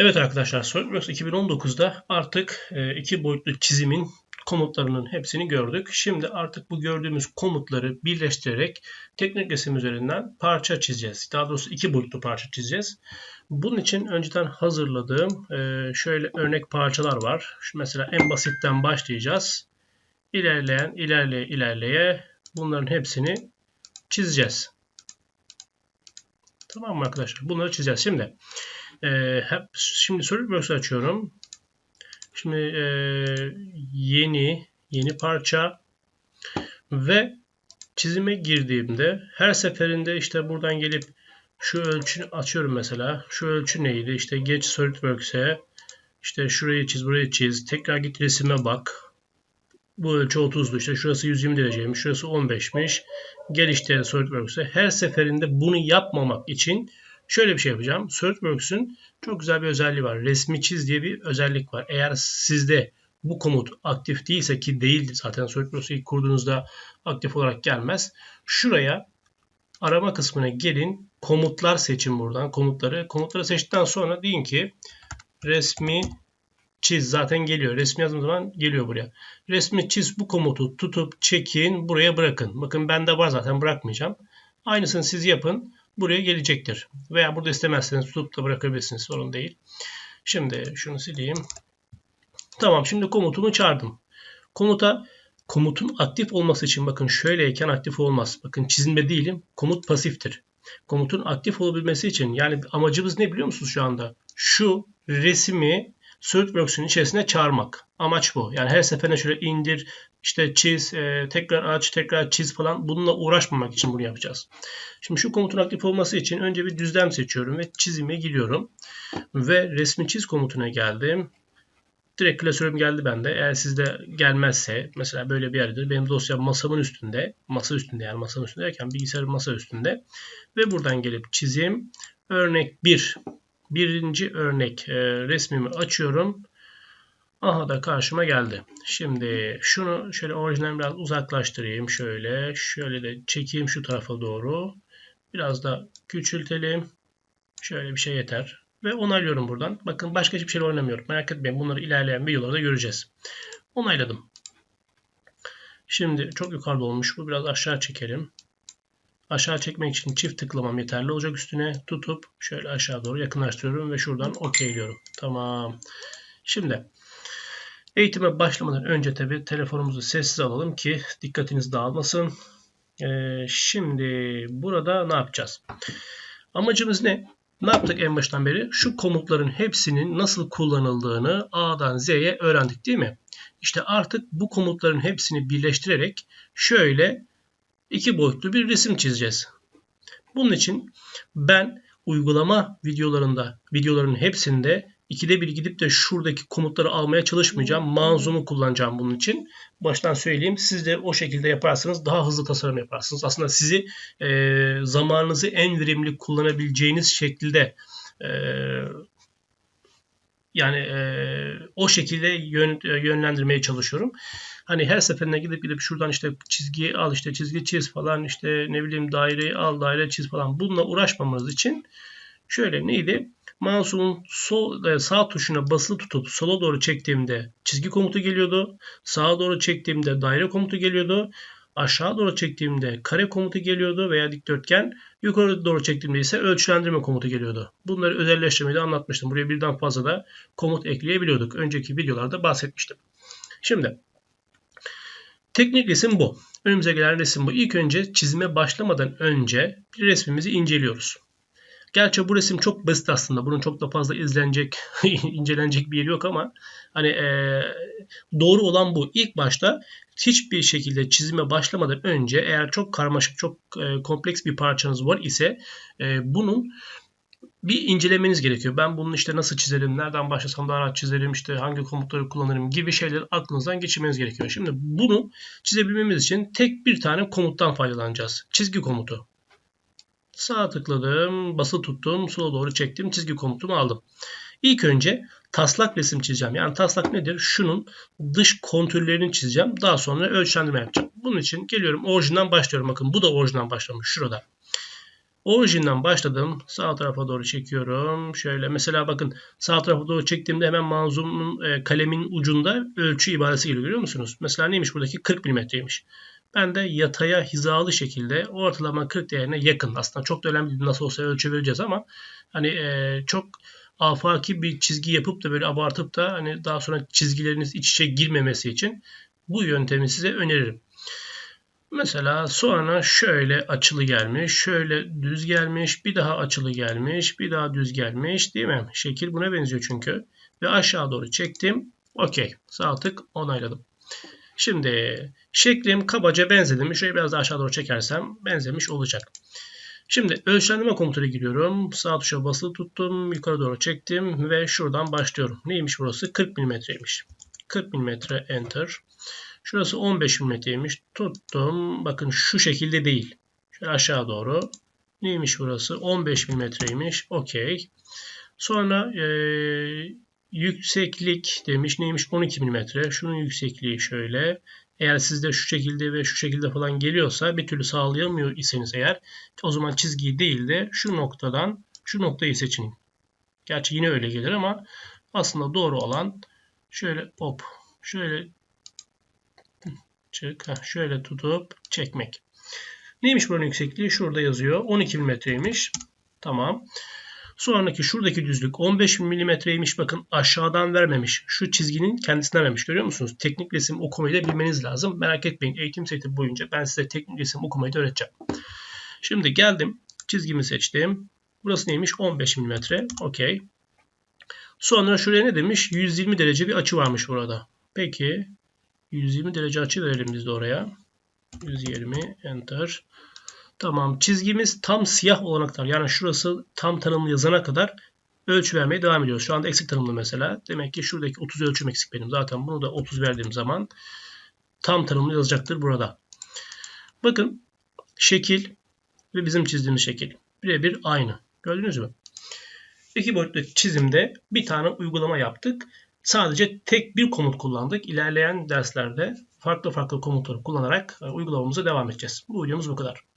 Evet arkadaşlar SolidWorks 2019'da artık e, iki boyutlu çizimin komutlarının hepsini gördük. Şimdi artık bu gördüğümüz komutları birleştirerek teknik resim üzerinden parça çizeceğiz. Daha doğrusu iki boyutlu parça çizeceğiz. Bunun için önceden hazırladığım e, şöyle örnek parçalar var. Şu mesela en basitten başlayacağız. İlerleyen, ilerleye, ilerleye bunların hepsini çizeceğiz. Tamam mı arkadaşlar? Bunları çizeceğiz. Şimdi e, hep şimdi SolidWorks açıyorum. Şimdi e, yeni yeni parça ve çizime girdiğimde her seferinde işte buradan gelip şu ölçünü açıyorum mesela. Şu ölçü neydi? İşte geç SolidWorks'e işte şurayı çiz, burayı çiz. Tekrar git resime bak. Bu ölçü 30'du. İşte şurası 120 dereceymiş. Şurası 15'miş. Gel işte SolidWorks'e. Her seferinde bunu yapmamak için Şöyle bir şey yapacağım. SolidWorks'ün çok güzel bir özelliği var. Resmi çiz diye bir özellik var. Eğer sizde bu komut aktif değilse ki değil zaten SolidWorks'u ilk kurduğunuzda aktif olarak gelmez. Şuraya arama kısmına gelin. Komutlar seçin buradan. Komutları. Komutları seçtikten sonra deyin ki resmi çiz zaten geliyor. Resmi yazdığım zaman geliyor buraya. Resmi çiz bu komutu tutup çekin buraya bırakın. Bakın bende var zaten bırakmayacağım. Aynısını siz yapın buraya gelecektir. Veya burada istemezseniz tutup da bırakabilirsiniz. Sorun değil. Şimdi şunu sileyim. Tamam şimdi komutumu çağırdım. Komuta komutun aktif olması için bakın şöyleyken aktif olmaz. Bakın çizilme değilim. Komut pasiftir. Komutun aktif olabilmesi için yani amacımız ne biliyor musunuz şu anda? Şu resmi SolidWorks'ün içerisine çağırmak. Amaç bu. Yani her seferinde şöyle indir, işte çiz, e, tekrar aç, tekrar çiz falan bununla uğraşmamak için bunu yapacağız. Şimdi şu komutun aktif olması için önce bir düzlem seçiyorum ve çizime gidiyorum. Ve resmi çiz komutuna geldim. Direkt klasörüm geldi bende. Eğer sizde gelmezse mesela böyle bir yerdedir. Benim dosyam masamın üstünde. Masa üstünde yani masanın üstünde derken bilgisayarın masa üstünde. Ve buradan gelip çizim. Örnek 1. Birinci örnek e, resmimi açıyorum. Aha da karşıma geldi. Şimdi şunu şöyle orijinal biraz uzaklaştırayım. Şöyle şöyle de çekeyim şu tarafa doğru. Biraz da küçültelim. Şöyle bir şey yeter. Ve onaylıyorum buradan. Bakın başka hiçbir şey oynamıyorum. Merak etmeyin bunları ilerleyen videolarda göreceğiz. Onayladım. Şimdi çok yukarıda olmuş. Bu biraz aşağı çekelim. Aşağı çekmek için çift tıklamam yeterli olacak üstüne. Tutup şöyle aşağı doğru yakınlaştırıyorum ve şuradan okeyliyorum. Tamam. Şimdi eğitime başlamadan önce tabi telefonumuzu sessiz alalım ki dikkatiniz dağılmasın. Ee, şimdi burada ne yapacağız? Amacımız ne? Ne yaptık en baştan beri? Şu komutların hepsinin nasıl kullanıldığını A'dan Z'ye öğrendik değil mi? İşte artık bu komutların hepsini birleştirerek şöyle iki boyutlu bir resim çizeceğiz. Bunun için ben uygulama videolarında, videoların hepsinde ikide bir gidip de şuradaki komutları almaya çalışmayacağım. Manzumu kullanacağım bunun için. Baştan söyleyeyim. Siz de o şekilde yaparsanız daha hızlı tasarım yaparsınız. Aslında sizi e, zamanınızı en verimli kullanabileceğiniz şekilde e, yani e, o şekilde yön, yönlendirmeye çalışıyorum. Hani her seferinde gidip gidip şuradan işte çizgiyi al işte çizgi çiz falan işte ne bileyim daireyi al daire çiz falan bununla uğraşmamanız için şöyle neydi? Mouse'un sol, e, sağ tuşuna basılı tutup sola doğru çektiğimde çizgi komutu geliyordu. Sağa doğru çektiğimde daire komutu geliyordu. Aşağı doğru çektiğimde kare komutu geliyordu veya dikdörtgen. Yukarı doğru çektiğimde ise ölçülendirme komutu geliyordu. Bunları özelleştirmeyi de anlatmıştım. Buraya birden fazla da komut ekleyebiliyorduk. Önceki videolarda bahsetmiştim. Şimdi teknik resim bu. Önümüze gelen resim bu. İlk önce çizime başlamadan önce bir resmimizi inceliyoruz. Gerçi bu resim çok basit aslında. Bunun çok da fazla izlenecek, incelenecek bir yeri yok ama hani e, doğru olan bu. İlk başta hiçbir şekilde çizime başlamadan önce eğer çok karmaşık, çok e, kompleks bir parçanız var ise e, bunun bir incelemeniz gerekiyor. Ben bunu işte nasıl çizerim, nereden başlasam daha rahat çizerim, işte hangi komutları kullanırım gibi şeyleri aklınızdan geçirmeniz gerekiyor. Şimdi bunu çizebilmemiz için tek bir tane komuttan faydalanacağız. Çizgi komutu. Sağ tıkladım, bası tuttum, sola doğru çektim, çizgi komutumu aldım. İlk önce taslak resim çizeceğim. Yani taslak nedir? Şunun dış kontürlerini çizeceğim. Daha sonra ölçendirme yapacağım. Bunun için geliyorum orijinal başlıyorum. Bakın bu da orijinal başlamış şurada. Orijinden başladım. Sağ tarafa doğru çekiyorum. Şöyle mesela bakın sağ tarafa doğru çektiğimde hemen manzumun e, kalemin ucunda ölçü ibaresi geliyor görüyor musunuz? Mesela neymiş buradaki 40 milimetreymiş. Ben de yataya hizalı şekilde ortalama 40 değerine yakın. Aslında çok da önemli. Nasıl olsa ölçü ama hani e, çok afaki bir çizgi yapıp da böyle abartıp da hani daha sonra çizgileriniz iç içe girmemesi için bu yöntemi size öneririm. Mesela sonra şöyle açılı gelmiş, şöyle düz gelmiş, bir daha açılı gelmiş, bir daha düz gelmiş değil mi? Şekil buna benziyor çünkü. Ve aşağı doğru çektim. Okey. Sağ tık onayladım. Şimdi şeklim kabaca benzedi mi? Şöyle biraz daha aşağı doğru çekersem benzemiş olacak. Şimdi ölçenleme komutuna giriyorum. Sağ tuşa basılı tuttum. Yukarı doğru çektim ve şuradan başlıyorum. Neymiş burası? 40 mm'ymiş. 40 mm enter. Şurası 15 mm'ymiş. Tuttum. Bakın şu şekilde değil. Şöyle aşağı doğru. Neymiş burası? 15 mm'ymiş. Okey. Sonra e, yükseklik demiş. Neymiş? 12 mm. Şunun yüksekliği şöyle. Eğer sizde şu şekilde ve şu şekilde falan geliyorsa bir türlü sağlayamıyor iseniz eğer o zaman çizgiyi değil de şu noktadan şu noktayı seçin. Gerçi yine öyle gelir ama aslında doğru olan şöyle hop şöyle çık şöyle tutup çekmek. Neymiş buranın yüksekliği? Şurada yazıyor. 12 mm'ymiş. Tamam. Sonraki şuradaki düzlük 15 milimetreymiş. Bakın aşağıdan vermemiş. Şu çizginin kendisinden vermiş. Görüyor musunuz? Teknik resim okumayı da bilmeniz lazım. Merak etmeyin. Eğitim seti boyunca ben size teknik resim okumayı da öğreteceğim. Şimdi geldim. Çizgimi seçtim. Burası neymiş? 15 milimetre. Okey. Sonra şuraya ne demiş? 120 derece bir açı varmış burada. Peki. 120 derece açı verelim biz de oraya. 120 enter. Tamam çizgimiz tam siyah olana kadar yani şurası tam tanımlı yazana kadar ölçü vermeye devam ediyoruz. Şu anda eksik tanımlı mesela. Demek ki şuradaki 30 ölçüm eksik benim. Zaten bunu da 30 verdiğim zaman tam tanımlı yazacaktır burada. Bakın şekil ve bizim çizdiğimiz şekil birebir aynı. Gördünüz mü? İki boyutlu çizimde bir tane uygulama yaptık. Sadece tek bir komut kullandık. İlerleyen derslerde farklı farklı komutları kullanarak uygulamamıza devam edeceğiz. Bu videomuz bu kadar.